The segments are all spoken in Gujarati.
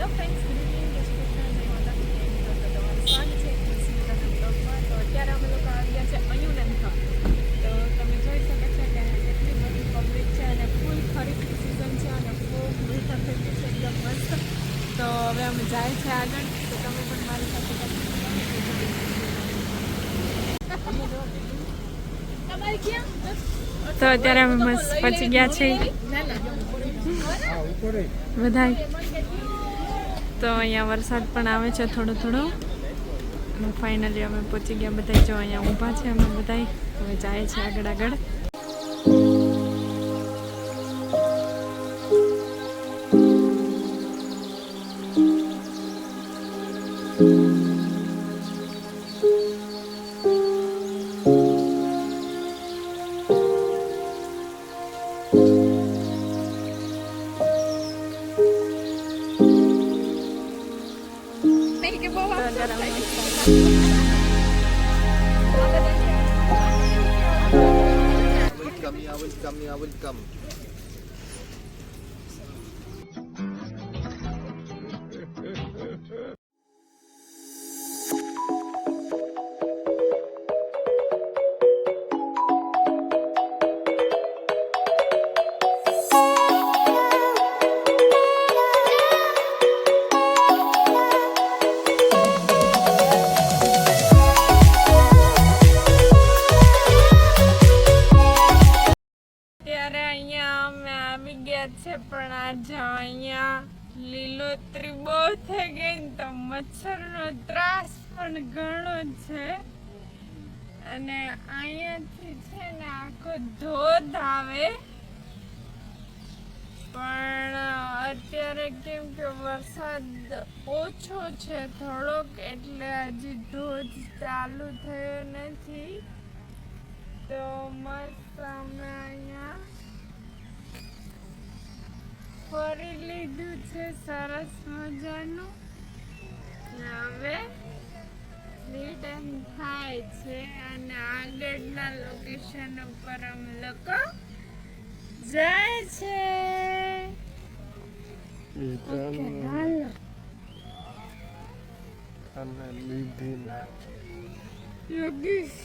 હેલો ફ્રેન્ડ્સ ગુડ ઇવનિંગ જય શ્રી કૃષ્ણ જય માતાજી કેમ તો તમારું સ્વાગત છે કૃષિના બ્લોગમાં તો અત્યારે અમે લોકો આવ્યા છે અયુનંથા તો તમે જોઈ શકો છો કે કેટલી બધી પબ્લિક છે અને ફૂલ ખરીદની સિઝન છે અને ખૂબ મીઠા થઈ છે એકદમ મસ્ત તો હવે અમે જાય છે આગળ તો તમે પણ મારી સાથે તો અત્યારે અમે મસ્ત પહોંચી ગયા છે બધાય. તો અહીંયા વરસાદ પણ આવે છે થોડો થોડો. ફાઇનલી અમે પહોંચી ગયા બધા જો અહીંયા ઊભા છે અમે બધા હવે જાય છે આગળ આગળ. Welcome, yeah, welcome, yeah, welcome. છે, પણ આજે અહીંયા લીલોતરી બહુ થઈ ગઈ ને તો મચ્છરનો ત્રાસ પણ ઘણો છે. અને અહીંયાથી છે ને આખો ધોધ આવે. પણ અત્યારે કેમ કે વરસાદ ઓછો છે થોડોક, એટલે હજી ધોધ ચાલુ થયો નથી. તો મસ્ત અમે લીધું છે સરસ મજાનું. હવે રિટર્ન થાય છે અને આગળના લોકેશન ઉપર અમે લોકો જાય છે. યોગીશ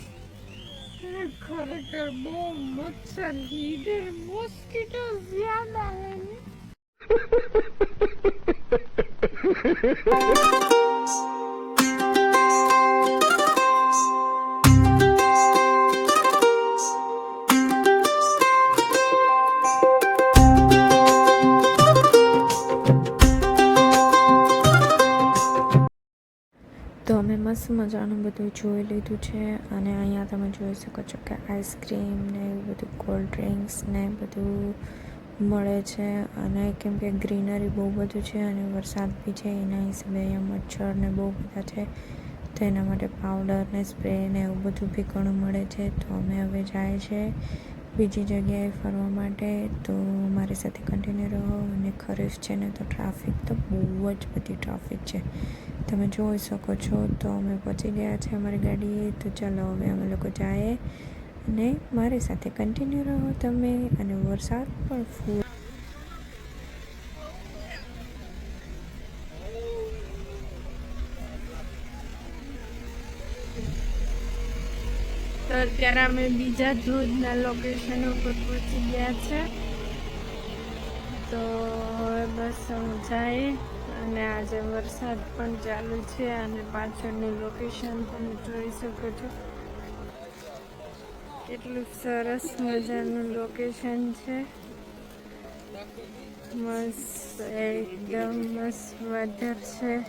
ખરેખર બહુ મચ્છર ઇધર મોસ્કીટો હે ને? તો અમે મસ્ત મજાનું બધું જોઈ લીધું છે અને અહીંયા તમે જોઈ શકો છો કે આઈસ્ક્રીમ ને એવું બધું કોલ્ડ ડ્રિંક્સ ને બધું મળે છે અને કેમ કે ગ્રીનરી બહુ બધું છે અને વરસાદ બી છે, એના હિસાબે અહીંયા મચ્છર ને બહુ બધા છે. તો એના માટે પાવડર ને સ્પ્રે ને એવું બધું બી ઘણું મળે છે. તો અમે હવે જાય છે બીજી જગ્યાએ ફરવા માટે. તો મારી સાથે કન્ટિન્યુ રહો અને ખરીફ છે ને તો ટ્રાફિક તો બહુ જ બધી ટ્રાફિક છે. તમે જોઈ શકો છો. તો અમે પહોંચી ગયા છે અમારી ગાડીએ. તો ચાલો હવે અમે લોકો જઈએ. અને મારી સાથે કન્ટિન્યુ રહો તમે અને વરસાદ પણ ફૂલ. તો અત્યારે અમે બીજા ધોધના લોકેશન ઉપર પહોંચી ગયા છે. તો હવે બસ હું જાય અને આજે વરસાદ પણ ચાલુ છે અને પાછળનું લોકેશન તમે જોઈ શકો છો. કેટલું સરસ મજાનું લોકેશન છે. મસ્ત, એકદમ મસ્ત વેધર છે.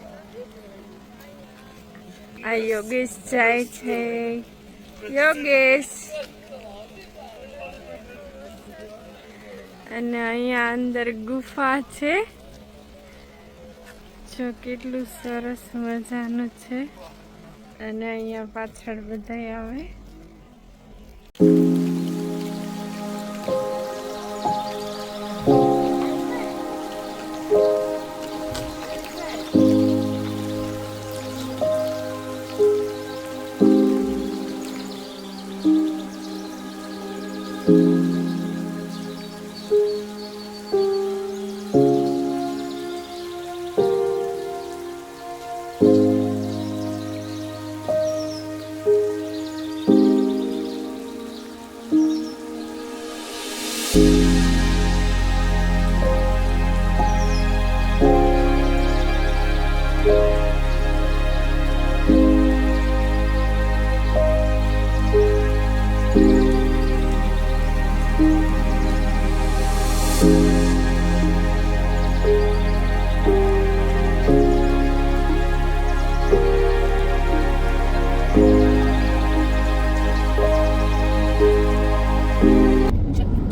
આ યોગેશ જાય છે. યોગેશ! અને અહીંયા અંદર ગુફા છે. જો કેટલું સરસ મજાનું છે. અને અહીંયા પાછળ બધા આવે. Thank you.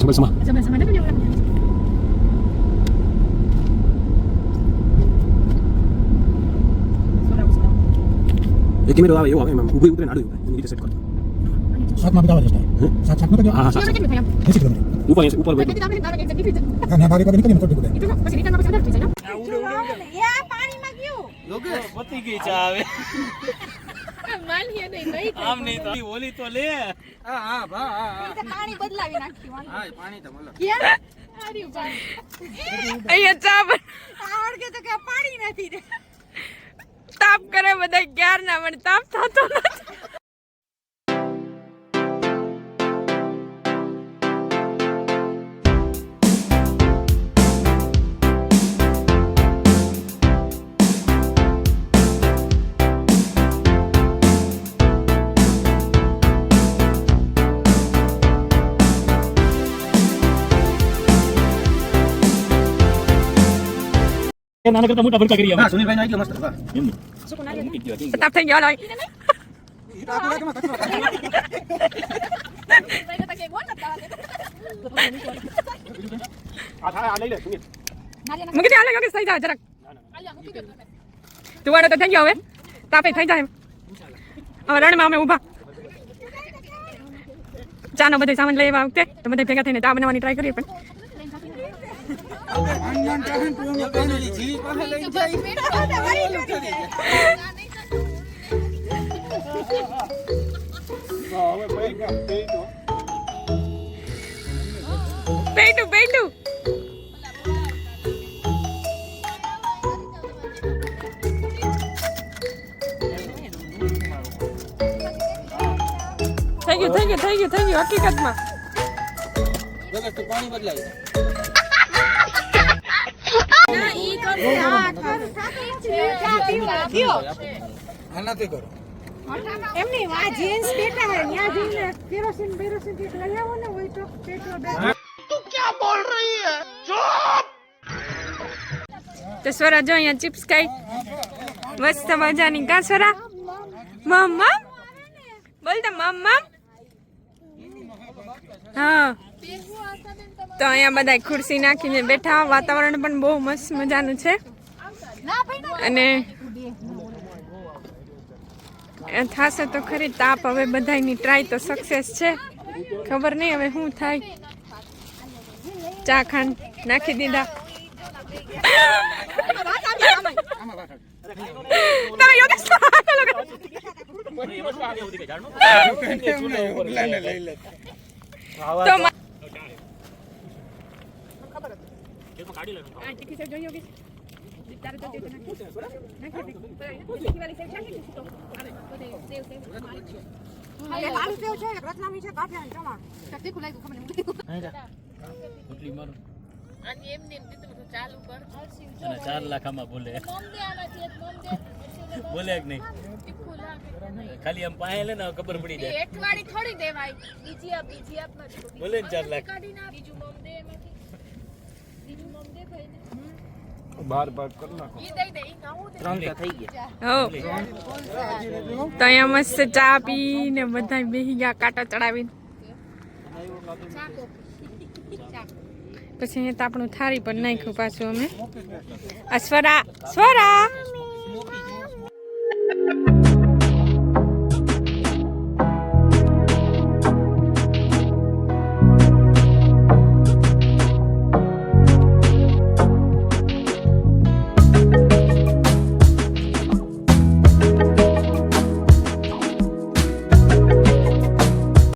Sama-sama. Coba sama ada punya orangnya. એક કેમેરો આવે એવો આવે એમ ઊભી ઉતરે ને ઉતરે એની રીતે સેટ કરતો સાતમાં બતાવવા હે? સાત સાતમાં તો હા હા કિલોમીટર ઉપર ઉપર Tapi બેઠો kita ambil tarik exit gitu. હા ના બારી પાસે નીકળીને થોડી કુદે Itu nak masih return apa sadar sayang. Yogesh પતી ગઈ ચા આવે Malia નહીં ભાઈ. આમ નહીં ઓલી તો લે હા હા હા હા. પાણી બદલાવી નાખ્યું હા પાણી તો મળે અહીંયા ચા બન આવડકે તો કે પાણી નથી તાપ કરે બધા ક્યાર ના મને તાપ થતો નથી. નાના કરતા મોટા ભરકા કરી હા સુનિલભાઈ આવી ગયો મસ્ત. વાહ. તાપ થઈ ગયો લોય ભાઈ તો કે બોલ ના. આ થાય આ લઈ મૂકી દે હાલો યોગેશ થઈ જાય જરાક. તું તો થઈ ગયો હવે. તાપે થઈ જાય હવે રણમાં અમે ઊભા. ચાનો બધો સામાન લઈ આવ્યા વખતે. તો બધા ભેગા થઈને ચા બનાવવાની ટ્રાય કરીએ પણ પેટું પેટું થઈ ગયું થઈ ગયું થઈ ગયું થઈ ગયું હકીકતમાં. પાણી બદલાય. આનાથી કરો. એમની આ જેન્ટ્સ બેઠા હે ત્યાં જઈને કેરોસીન બેરોસીન કંઈક લઈ આવો ને હોય તો પેટ્રોલ બે તો સ્વરા જો અહીંયા ચિપ્સ ખાઈ મસ્ત મજાની. કા સ્વરા? મમ્મા બોલ તો મમ્મા હા. તો અહીંયા બધા ખુરશી નાખીને બેઠા. વાતાવરણ પણ બહુ મસ્ત મજાનું છે. અને થશે તો ખરી તાપ હવે બધાની ટ્રાય તો સક્સેસ છે. ખબર નહીં હવે શું થાય. ચા ખાંડ નાખી દીધા. તો ચાર લાખ આમાં બોલે. બોલે કે નહીં? ખાલી આમ પાસે લે ને ખબર પડી જાય. એકવાળી થોડી દેવાય. બીજી આપ બીજી આપ બોલે ને ચાર લાખ. બીજું મમ દે એમાંથી બીજું મમ દે ભાઈને બાર બાર કરી નાખો. ઈ દઈ દે ઈ નાવું દે હો. તો અહીંયા મસ્ત ચા પીને બધા બેસી ગયા કાંટા ચડાવીને. પછી અહીંયા તો આપણું થાળી પણ નાખ્યું પાછું અમે. આ સ્વરા સ્વરા.